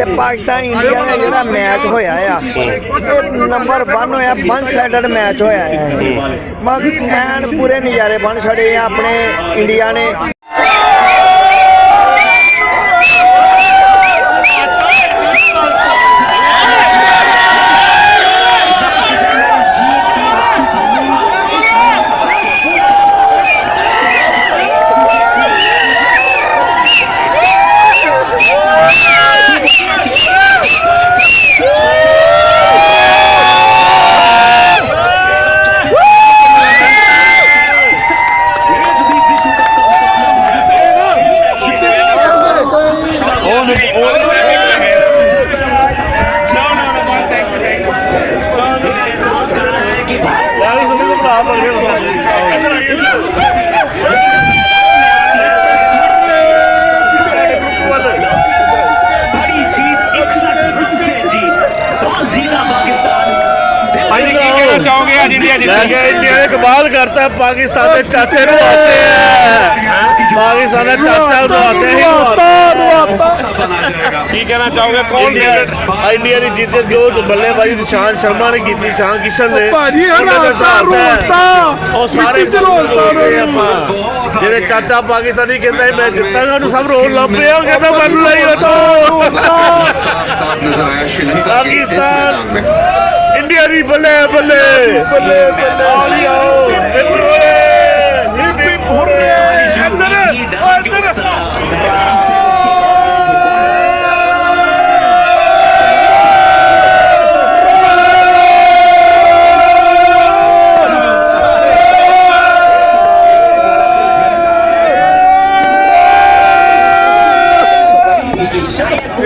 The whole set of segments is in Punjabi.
ਤੇ ਪਾਕਿਸਤਾਨ ਇੰਡੀਆ ਦਾ ਜਿਹੜਾ ਮੈਚ ਹੋਇਆ ਆ, ਇਹ ਨੰਬਰ 1 ਹੋਇਆ, ਵਨ ਸਾਈਡਡ ਮੈਚ ਹੋਇਆ ਆ। ਇਹ ਐਨ ਪੂਰੇ ਨਜ਼ਾਰੇ ਬਣ ਛੜੇ ਆ ਆਪਣੇ ਇੰਡੀਆ ਨੇ। ਕਹਿਣਾ ਚਾਹੋਗੇ ਅੱਜ ਇੰਡੀਆ ਮੈਂ ਜਿੱਤੀ ਕਿਹਾ ਇੰਡੀਆ ਨੇ ਕਮਾਲ ਕਰਤਾ ਪਾਕਿਸਤਾਨ ਦੇ ਚਾਚੇ ਨੂੰ ਆਤੇ ਹੈ ਪਾਕਿਸਤਾਨ ਦਾ ਚਾਚਾ ਨੂੰ ਆਤੇ ਹੀ ਕੀ ਕਹਿਣਾ ਚਾਹੋਗੇ? ਕੌਣ ਇੰਡੀਆ favorite? ਇੰਡੀਆ ਦੀ ਜਿੱਤ ਜੋ ਬੱਲੇਬਾਜ਼ੀ ਨਿਸ਼ਾਨ ਸ਼ਰਮਾ ਨੇ ਕੀਤੀ ਸ਼ਾਨ ਕਿਸ਼ਨ ਨੇ। ਭਾਜੀ ਉਹਨਾਂ ਦਾ ਹਰਾਤਾ ਭਰਾ ਹੈ। ਰੋਲਤਾ। ਉਹ ਸਾਰੇ ਮਿੱਟੀ ਚ ਰੋਲਤਾ ਹੋ ਗਏ ਆਪਾਂ। ਜਿਹੜੇ ਚਾਚਾ ਪਾਕਿਸਤਾਨੀ ਕਹਿੰਦਾ ਮੈਂ ਜਿੱਤਾਂਗਾ ਉਹਨੂੰ ਸਭ ਰੋਲ ਲੱਗ ਪਿਆ ਉਹ ਕਹਿੰਦਾ ਮੈਨੂੰ ਲਈ ਉਹ ਪਾਕਿਸਤਾਨ ਇੰਡੀਆ ਦੀ ਬੱਲੇ ਬੱਲੇ ਬੱਲੇ ਬੱਲੇ ਆਓ ਹਿੱਪ ਹਿੱਪ ਹੁਰੇ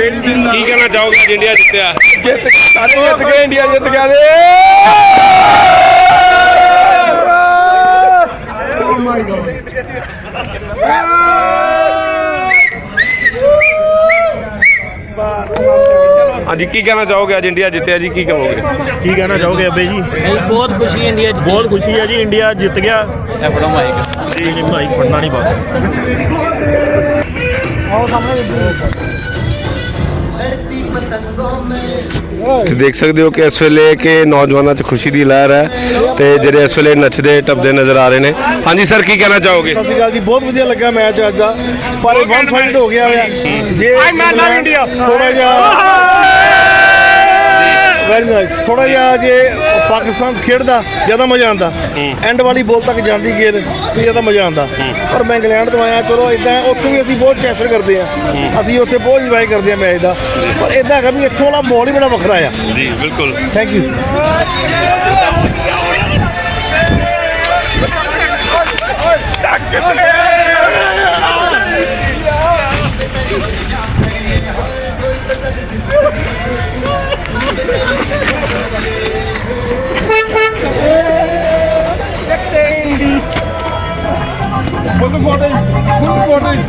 ਕੀ ਕਹਿਣਾ ਚਾਹੋਗੇ ਅੱਜ ਇੰਡੀਆ ਜਿੱਤਿਆ? ਜਿੱਤ ਸਾਰੇ ਜਿੱਤ ਗਏ ਇੰਡੀਆ ਜਿੱਤ ਗਿਆ ਦੇ ਹਾਂਜੀ ਕੀ ਕਹਿਣਾ ਚਾਹੋਗੇ? ਅੱਜ ਇੰਡੀਆ ਜਿੱਤਿਆ ਜੀ ਕੀ ਕਹੋਗੇ? ਕੀ ਕਹਿਣਾ ਚਾਹੋਗੇ ਅਬੇ ਜੀ? ਬਹੁਤ ਖੁਸ਼ੀ ਹੈ ਇੰਡੀਆ ਜਿੱਤੀ ਬਹੁਤ ਖੁਸ਼ੀ ਹੈ ਜੀ ਇੰਡੀਆ ਜਿੱਤ ਗਿਆ। ਇਹ ਫੜੋ ਮਾਈਕ ਜੀ ਮਾਈਕ ਫੜਨਾ ਨਹੀਂ ਬਸ। ਤੁਸੀਂ ਦੇਖ ਸਕਦੇ ਹੋ ਕਿ ਇਸ ਵੇਲੇ ਕਿ ਨੌਜਵਾਨਾਂ 'ਚ ਖੁਸ਼ੀ ਦੀ ਲਹਿਰ ਹੈ ਤੇ ਜਿਹੜੇ ਇਸ ਵੇਲੇ ਨੱਚਦੇ ਟੱਪਦੇ ਨਜ਼ਰ ਆ ਰਹੇ ਨੇ। ਹਾਂਜੀ ਸਰ ਕੀ ਕਹਿਣਾ ਚਾਹੋਗੇ? ਸਤਿ ਸ਼੍ਰੀ ਅਕਾਲ ਜੀ ਬਹੁਤ ਵਧੀਆ ਲੱਗਾ ਮੈਚ ਅੱਜ ਦਾ। ਪਰ ਇਹ ਵਨ ਸਾਈਡ ਹੋ ਗਿਆ ਹੋਇਆ। ਜੇ ਮੈਂ ਲਵ ਇੰਡੀਆ ਥੋੜਾ ਜਿਹਾ ਵੈਰੀ ਨਾਈਸ ਥੋੜਾ ਜਿਹਾ ਜੇ ਪਾਕਿਸਤਾਨ ਖੇਡਦਾ ਜ਼ਿਆਦਾ ਮਜ਼ਾ ਆਉਂਦਾ ਐਂਡ ਵਾਲੀ ਬੋਲ ਤੱਕ ਜਾਂਦੀ ਗੇਰ ਤੇ ਜ਼ਿਆਦਾ ਮਜ਼ਾ ਆਉਂਦਾ ਪਰ ਮੈਂ ਇੰਗਲੈਂਡ ਤੋਂ ਆਇਆ ਚਲੋ ਇਦਾਂ ਉੱਥੇ ਵੀ ਅਸੀਂ ਬਹੁਤ ਚੈਸਰ ਕਰਦੇ ਆ ਅਸੀਂ ਉੱਥੇ ਬਹੁਤ ਇੰਜੋਏ ਕਰਦੇ ਆ ਮੈਚ ਦਾ ਪਰ ਇਦਾਂ ਹੈਗਾ ਵੀ ਇੱਥੋਂ ਵਾਲਾ ਮਾਹੌਲ ਹੀ ਬੜਾ ਵੱਖਰਾ ਆ ਜੀ ਬਿਲਕੁਲ ਥੈਂਕ ਯੂ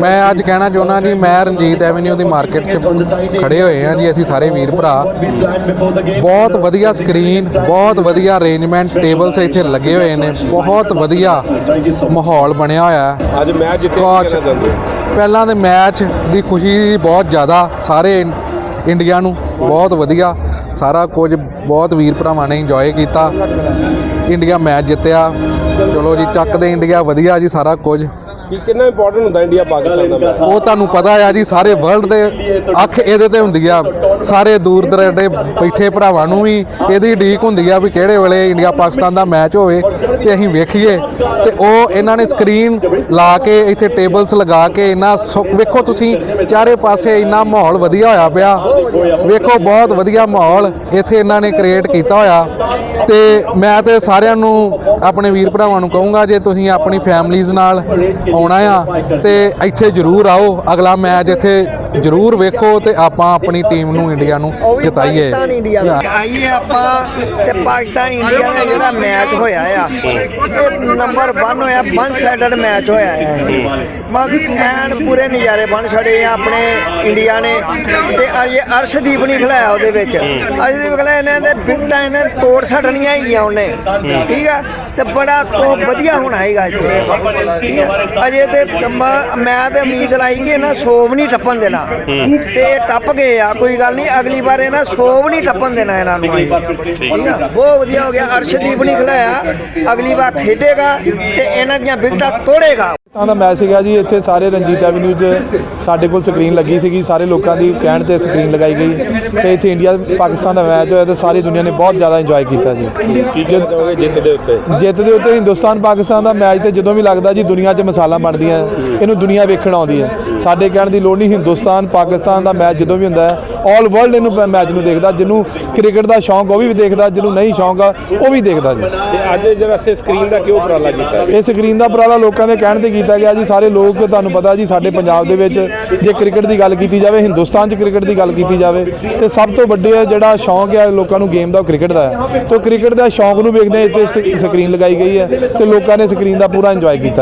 ਮੈਂ ਅੱਜ ਕਹਿਣਾ ਚਾਹੁੰਦਾ ਜੀ ਮੈਂ ਰਣਜੀਤ ਐਵਨਿਊ ਦੀ ਮਾਰਕੀਟ 'ਚ ਖੜੇ ਹੋਏ ਆ ਜੀ ਅਸੀਂ ਸਾਰੇ ਵੀਰ ਭਰਾ। ਬਹੁਤ ਵਧੀਆ ਸਕਰੀਨ ਬਹੁਤ ਵਧੀਆ ਅਰੇਂਜਮੈਂਟ ਟੇਬਲਸ ਇੱਥੇ ਲੱਗੇ ਹੋਏ ਨੇ। ਬਹੁਤ ਵਧੀਆ ਮਾਹੌਲ ਬਣਿਆ ਹੋਇਆ ਹੈ। ਅੱਜ ਮੈਚ ਹੋ? ਪਹਿਲਾਂ ਦੇ ਮੈਚ ਦੀ ਖੁਸ਼ੀ ਬਹੁਤ ਜ਼ਿਆਦਾ ਸਾਰੇ ਇੰਡੀਆ ਨੂੰ। ਬਹੁਤ ਵਧੀਆ। ਸਾਰਾ ਕੁਝ ਬਹੁਤ ਵੀਰ ਭਰਾਵਾਂ ਨੇ ਇੰਜੋਏ ਕੀਤਾ। ਇੰਡੀਆ ਮੈਚ ਜਿੱਤਿਆ। ਚਲੋ ਜੀ ਚੱਕਦੇ ਇੰਡੀਆ ਵਧੀਆ ਜੀ ਸਾਰਾ ਕੁਝ। ਕੀ ਕਿੰਨਾ ਇੰਪੋਰਟੈਂਟ ਹੁੰਦਾ ਇੰਡੀਆ ਪਾਕਿਸਤਾਨ ਦਾ ਮੈਚ ਉਹ ਤੁਹਾਨੂੰ ਪਤਾ ਆ ਜੀ, ਸਾਰੇ ਵਰਲਡ ਦੇ ਅੱਖ ਇਹਦੇ ਤੇ ਹੁੰਦੀ ਆ। ਸਾਰੇ ਦੂਰ ਦਰਾਡੇ ਬੈਠੇ ਭਰਾਵਾਂ ਨੂੰ ਵੀ ਇਹਦੀ ਢੀਕ ਹੁੰਦੀ ਆ ਵੀ ਕਿਹੜੇ ਵੇਲੇ ਇੰਡੀਆ ਪਾਕਿਸਤਾਨ ਦਾ ਮੈਚ ਹੋਵੇ ਤੇ ਅਸੀਂ ਵੇਖੀਏ। ਤੇ ਉਹ ਇਹਨਾਂ ਨੇ ਸਕਰੀਨ ਲਾ ਕੇ, ਇੱਥੇ ਟੇਬਲਸ ਲਗਾ ਕੇ, ਇੰਨਾ ਸੁ- ਵੇਖੋ ਤੁਸੀਂ, ਚਾਰੇ ਪਾਸੇ ਇੰਨਾ ਮਾਹੌਲ ਵਧੀਆ ਹੋਇਆ ਪਿਆ। ਵੇਖੋ, ਬਹੁਤ ਵਧੀਆ ਮਾਹੌਲ ਇੱਥੇ ਇਹਨਾਂ ਨੇ ਕ੍ਰੀਏਟ ਕੀਤਾ ਹੋਇਆ। ਤੇ ਮੈਂ ਤੇ ਸਾਰਿਆਂ ਨੂੰ ਆਪਣੇ ਵੀਰ ਭਰਾਵਾਂ ਨੂੰ ਕਹੂੰਗਾ ਜੇ ਤੁਸੀਂ ਆਪਣੀ ਫੈਮਲੀਜ਼ ਨਾਲ ਆਉਣਾ ਆ ਤੇ ਇੱਥੇ ਜ਼ਰੂਰ ਆਓ। ਅਗਲਾ ਮੈਚ ਇੱਥੇ ਜ਼ਰੂਰ ਵੇਖੋ ਤੇ ਆਪਾਂ ਆਪਣੀ ਟੀਮ ਨੂੰ ਇੰਡੀਆ ਨੂੰ ਜਿਤਾਈਏ। ਪਾਕਿਸਤਾਨ ਇੰਡੀਆ ਦਾ। ਆਈਏ ਆਪਾਂ ਤੇ ਪਾਕਿਸਤਾਨ ਇੰਡੀਆ ਦਾ ਜਿਹੜਾ ਮੈਚ ਹੋਇਆ ਆ ਇਹ ਨੰਬਰ 1 ਹੋਇਆ ਵਨ ਸਾਈਡਡ ਮੈਚ ਹੋਇਆ ਆ। ਮਗ ਐਨ ਪੂਰੇ ਨਜ਼ਾਰੇ ਬਣ ਛੜੇ ਆ ਆਪਣੇ ਇੰਡੀਆ ਨੇ। ਤੇ ਅਜ ਅਰਸ਼ਦੀਪ ਨਹੀਂ ਖਿਲਾਇਆ ਉਹਦੇ ਵਿੱਚ। ਅਰਸ਼ਦੀਪ ਖਿਲਾਇਆ ਇਹਨਾਂ ਦੇ ਵਿਕਟਾਂ ਇਹਨੇ ਤੋੜ ਛੱਡਣੀਆਂ ਹੈਗੀਆਂ ਉਹਨੇ। ਠੀਕ ਆ? ਤੇ ਬੜਾ ਕੋ ਵਧੀਆ ਹੋਣਾ ਹੈਗਾ ਇੱਥੇ। ਠੀਕ ਆ? ਅਜੇ ਤੇ ਮ- ਮੈਂ ਤੇ ਉਮੀਦ ਲਾਈ ਕਿ ਇਹਨਾਂ 100 ਨਹੀਂ ਟੱਪਣ ਦੇਣਾ। ਤੇ ਇਹ ਟੱਪ ਗਏ ਆ, ਕੋਈ ਗੱਲ ਨਹੀਂ, ਅਗਲੀ ਵਾਰ ਇਹਨਾਂ 100 ਨਹੀਂ ਟੱਪਣ ਦੇਣਾ ਇਹਨਾਂ ਨੂੰ ਅਸੀਂ। ਠੀਕ ਆ? ਬਹੁਤ ਵਧੀਆ ਹੋ ਗਿਆ, ਅਰਸ਼ਦੀਪ ਨਹੀਂ ਖਿਲਾਇਆ, ਅਗਲੀ ਵਾਰ ਖੇਡੇਗਾ ਤੇ ਇਹਨਾਂ ਦੀਆਂ ਵਿਕਟਾਂ ਤੋੜੇਗਾ। ਪਾਕਿਸਤਾਨ ਦਾ ਮੈਚ ਸੀਗਾ ਜੀ, ਇੱਥੇ ਸਾਰੇ ਰਣਜੀਤ ਐਵਨਿਊ 'ਚ ਸਾਡੇ ਕੋਲ ਸਕਰੀਨ ਲੱਗੀ ਸੀਗੀ, ਸਾਰੇ ਲੋਕਾਂ ਦੀ ਕਹਿਣ ਤੇ ਸਕਰੀਨ ਲਗਾਈ ਗਈ। ਤੇ ਇੱਥੇ ਇੰਡੀਆ ਪਾਕਿਸਤਾਨ ਦਾ ਮੈਚ ਹੋਇਆ ਤੇ ਸਾਰੀ ਦੁਨੀਆ ਨੇ ਬਹੁਤ ਜ਼ਿਆਦਾ ਇੰਜੋਏ ਕੀਤਾ ਜੀ। ਕੀ ਜਿੱਤ ਦੇ ਉੱਤੇ? ਜਿੱਤ ਦੇ ਉੱਤੇ ਹਿੰਦੁਸਤਾਨ ਪਾਕਿਸਤਾਨ ਦਾ ਮੈਚ ਤੇ ਜਦੋਂ ਵੀ ਲੱਗਦਾ ਜੀ ਦੁਨੀਆ 'ਚ ਮਿਸਾਲਾਂ ਬਣਦੀਆਂ ਇਹਨੂੰ ਦੁਨੀਆ ਵੇਖਣ ਆਉਂਦੀ ਹੈ। ਸਾਡੇ ਕਹਿਣ ਦੀ ਲੋੜ ਨਹੀਂ ਹਿੰਦੁਸਤਾਨ ਪਾਕਿਸਤਾਨ ਦਾ ਮੈਚ ਜਦੋਂ ਵੀ ਹੁੰਦਾ ਹੈ ਆਲ ਵਰਲਡ ਇਹਨੂੰ ਮੈਚ ਨੂੰ ਦੇਖਦਾ ਜਿਹਨੂੰ ਕ੍ਰਿਕਟ ਦਾ ਸ਼ੌਂਕ ਉਹ ਵੀ ਦੇਖਦਾ ਜਿਹਨੂੰ ਨਹੀਂ ਸ਼ੌਂਕ ਆ ਉਹ ਵੀ ਦੇਖਦਾ ਜੀ। ਤੇ ਅੱਜ ਜਿਹੜਾ ਇੱਥੇ ਸਕਰੀਨ ਦਾ ਕਿਉਂ ਉਪਰਾਲਾ ਕੀਤਾ ਇਹ ਸਕਰੀਨ ਦਾ ਉਪਰਾਲਾ ਲੋਕਾਂ ਦੇ ਕਹਿਣ ਤੇ ਕੀਤਾ ਗਿਆ ਜੀ ਸਾਰੇ ਲੋਕ ਤੁਹਾਨੂੰ ਪਤਾ ਜੀ ਸਾਡੇ ਪੰਜਾਬ ਦੇ ਵਿੱਚ ਜੇ ਕ੍ਰਿਕਟ ਦੀ ਗੱਲ ਕੀਤੀ ਜਾਵੇ ਹਿੰਦੁਸਤਾਨ 'ਚ ਕ੍ਰਿਕਟ ਦੀ ਗੱਲ ਕੀਤੀ ਜਾਵੇ ਤੇ ਸਭ ਤੋਂ ਵੱਡੇ ਜਿਹੜਾ ਸ਼ੌਂਕ ਹੈ ਲੋਕਾਂ ਨੂੰ ਗੇਮ ਦਾ ਉਹ ਕ੍ਰਿਕਟ ਦਾ ਹੈ। ਤੋਂ ਕ੍ਰਿਕਟ ਦਾ ਸ਼ੌਂਕ ਨੂੰ ਵੇਖਦੇ ਇੱਥੇ ਸਕਰੀਨ ਲਗਾਈ ਗਈ ਹੈ ਤੇ ਲੋਕਾਂ ਨੇ ਸਕਰੀਨ ਦਾ ਪੂਰਾ ਇੰਜੋਏ ਕੀਤਾ।